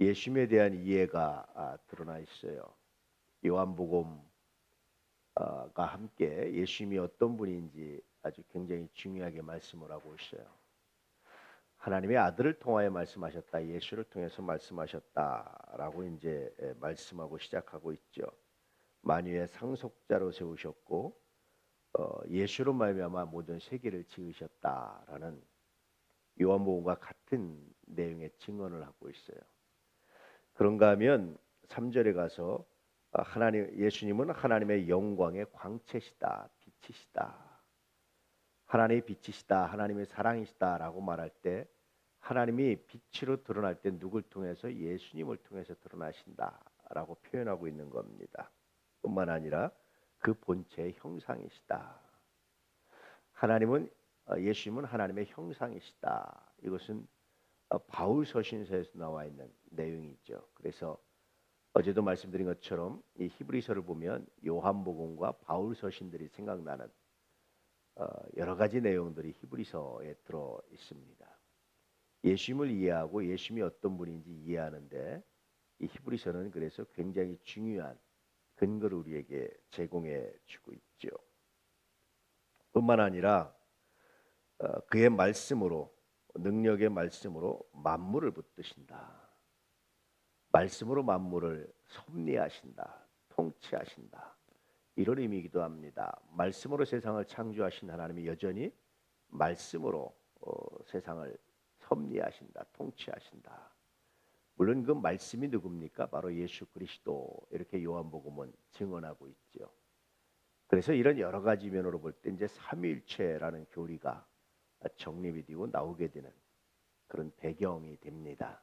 예수님에 대한 이해가 아, 드러나 있어요. 요한복음과 함께 예수님이 어떤 분인지 아주 굉장히 중요하게 말씀을 하고 있어요. 하나님의 아들을 통하여 말씀하셨다. 예수를 통해서 말씀하셨다라고 이제 에, 말씀하고 시작하고 있죠. 만유의 상속자로 세우셨고 어, 예수로 말미암아 모든 세계를 지으셨다라는 요한복음과 같은 내용의 증언을 하고 있어요. 그런가 하면 3절에 가서 아, 하나님 예수님은 하나님의 영광의 광채시다, 빛이시다. 하나님의 빛이시다, 하나님의 사랑이시다라고 말할 때 하나님이 빛으로 드러날 때 누굴 통해서 예수님을 통해서 드러나신다라고 표현하고 있는 겁니다. 뿐만 아니라 그 본체의 형상이시다. 하나님은 어, 예수님은 하나님의 형상이시다. 이것은 어, 바울 서신서에서 나와 있는 내용이죠. 그래서 어제도 말씀드린 것처럼 이 히브리서를 보면 요한복음과 바울 서신들이 생각나는 어, 여러 가지 내용들이 히브리서에 들어 있습니다. 예수님을 이해하고 예수님이 어떤 분인지 이해하는데 이 히브리서는 그래서 굉장히 중요한 근거를 우리에게 제공해 주고 있죠. 뿐만 아니라 어, 그의 말씀으로 능력의 말씀으로 만물을 붙드신다. 말씀으로 만물을 섭리하신다. 통치하신다. 이런 의미이기도 합니다. 말씀으로 세상을 창조하신 하나님이 여전히 말씀으로 어, 세상을 섭리하신다. 통치하신다. 물론 그 말씀이 누굽니까? 바로 예수 그리스도 이렇게 요한복음은 증언하고 있죠. 그래서 이런 여러 가지 면으로 볼 때 이제 삼위일체라는 교리가 정립이 되고 나오게 되는 그런 배경이 됩니다.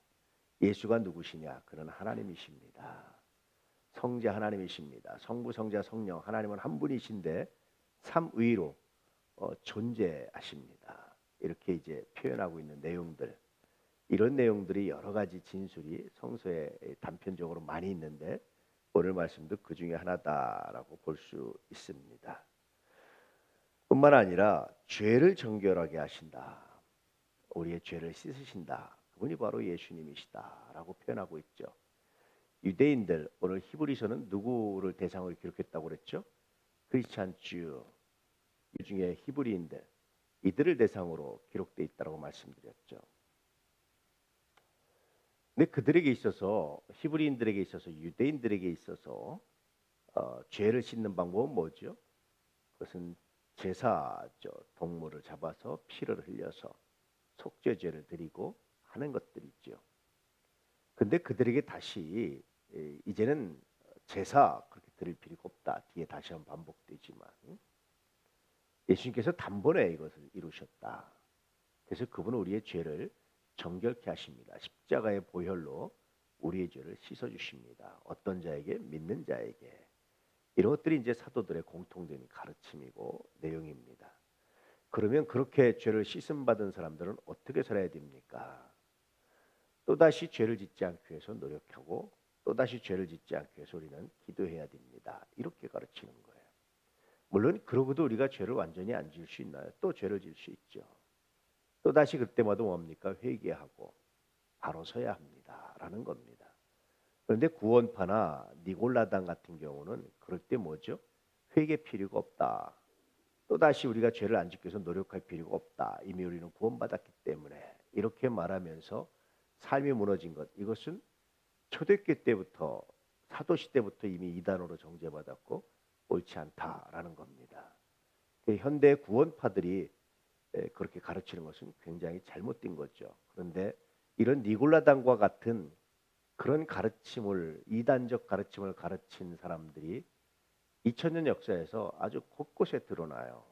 예수가 누구시냐? 그는 하나님이십니다. 성자 하나님이십니다. 성부, 성자, 성령 하나님은 한 분이신데 삼위로 어, 존재하십니다. 이렇게 이제 표현하고 있는 내용들 이런 내용들이 여러 가지 진술이 성서에 단편적으로 많이 있는데 오늘 말씀도 그 중에 하나다라고 볼 수 있습니다. 뿐만 아니라 죄를 정결하게 하신다. 우리의 죄를 씻으신다. 그분이 바로 예수님이시다라고 표현하고 있죠. 유대인들 오늘 히브리서는 누구를 대상으로 기록했다고 그랬죠? 크리스찬 주. 이 중에 히브리인들 이들을 대상으로 기록돼 있다고 말씀드렸죠. 근데 그들에게 있어서 히브리인들에게 있어서 유대인들에게 있어서 어, 죄를 씻는 방법은 뭐죠? 그것은 제사죠. 동물을 잡아서 피를 흘려서 속죄죄를 드리고 하는 것들이 있죠. 근데 그들에게 다시 이제는 제사 그렇게 드릴 필요가 없다. 뒤에 다시 한번 반복되지만 예수님께서 단번에 이것을 이루셨다. 그래서 그분은 우리의 죄를 정결케 하십니다. 십자가의 보혈로 우리의 죄를 씻어 주십니다. 어떤 자에게 믿는 자에게 이런 것들이 이제 사도들의 공통된 가르침이고 내용입니다. 그러면 그렇게 죄를 씻음 받은 사람들은 어떻게 살아야 됩니까? 또다시 죄를 짓지 않기 위해서 노력하고 또다시 죄를 짓지 않기 위해서 우리는 기도해야 됩니다. 이렇게 가르치는 거예요. 물론 그러고도 우리가 죄를 완전히 안 지을 수 있나요? 또 죄를 지을 수 있죠. 또 다시 그때마다 뭡니까 회개하고 바로 서야 합니다라는 겁니다. 그런데 구원파나 니골라당 같은 경우는 그럴 때 뭐죠? 회개 필요가 없다. 또 다시 우리가 죄를 안 위해서 노력할 필요가 없다. 이미 우리는 구원받았기 때문에 이렇게 말하면서 삶이 무너진 것 이것은 초대교 때부터 사도시 때부터 이미 이단으로 정죄받았고 옳지 않다라는 겁니다. 그 현대 구원파들이 그렇게 가르치는 것은 굉장히 잘못된 거죠. 그런데 이런 니골라당과 같은 그런 가르침을 이단적 가르침을 가르친 사람들이 2000년 역사에서 아주 곳곳에 드러나요.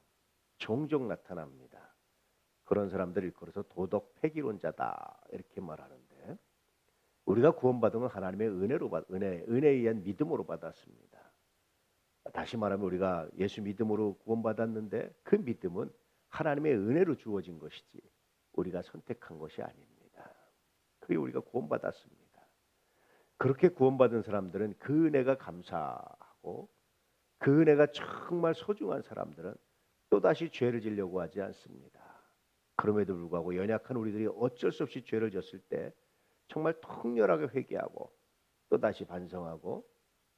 종종 나타납니다. 그런 사람들을 걸어서 도덕 폐기론자다 이렇게 말하는데 우리가 구원받은 건 하나님의 은혜로 받 은혜 은혜에 의한 믿음으로 받았습니다. 다시 말하면 우리가 예수 믿음으로 구원받았는데 그 믿음은 하나님의 은혜로 주어진 것이지 우리가 선택한 것이 아닙니다. 그게 우리가 구원받았습니다. 그렇게 구원받은 사람들은 그 은혜가 감사하고 그 은혜가 정말 소중한 사람들은 또다시 죄를 지려고 하지 않습니다. 그럼에도 불구하고 연약한 우리들이 어쩔 수 없이 죄를 졌을 때 정말 통렬하게 회개하고 또 다시 반성하고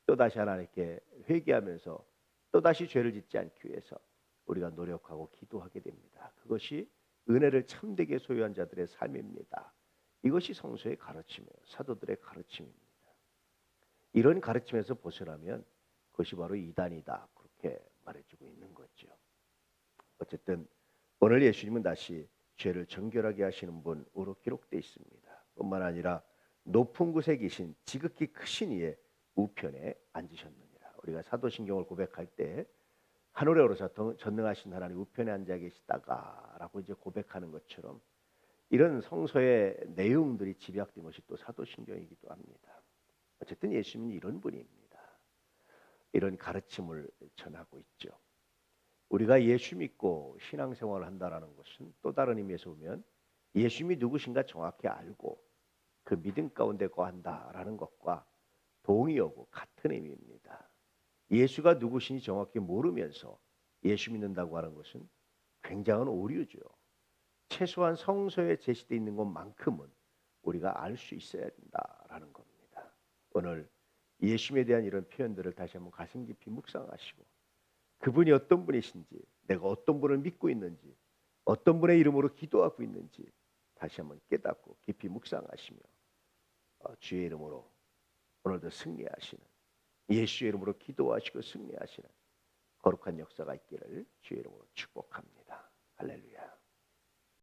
또 다시 하나님께 회개하면서 또 다시 죄를 짓지 않기 위해서 우리가 노력하고 기도하게 됩니다. 그것이 은혜를 참되게 소유한 자들의 삶입니다. 이것이 성서의 가르침이에요. 사도들의 가르침입니다. 이런 가르침에서 벗어나면 그것이 바로 이단이다. 그렇게 말해주고 있는 거죠. 어쨌든 오늘 예수님은 다시 죄를 정결하게 하시는 분으로 기록되어 있습니다. 뿐만 아니라 높은 곳에 계신 지극히 크신 이의 우편에 앉으셨느니라. 우리가 사도신경을 고백할 때 하늘에 오르사 전능하신 하나님 우편에 앉아 계시다가라고 이제 고백하는 것처럼 이런 성서의 내용들이 집약된 것이 또 사도신경이기도 합니다. 어쨌든 예수님은 이런 분입니다. 이런 가르침을 전하고 있죠. 우리가 예수 믿고 신앙생활을 한다라는 것은 또 다른 의미에서 보면 예수님이 누구신가 정확히 알고 그 믿음 가운데 거한다라는 것과 동의하고 같은 의미입니다. 예수가 누구신지 정확히 모르면서 예수 믿는다고 하는 것은 굉장한 오류죠. 최소한 성서에 제시되어 있는 것만큼은 우리가 알 수 있어야 된다라는. 오늘 예수님에 대한 이런 표현들을 다시 한번 가슴 깊이 묵상하시고 그분이 어떤 분이신지 내가 어떤 분을 믿고 있는지 어떤 분의 이름으로 기도하고 있는지 다시 한번 깨닫고 깊이 묵상하시며 어, 주의 이름으로 오늘도 승리하시는 예수의 이름으로 기도하시고 승리하시는 거룩한 역사가 있기를 주의 이름으로 축복합니다. 할렐루야.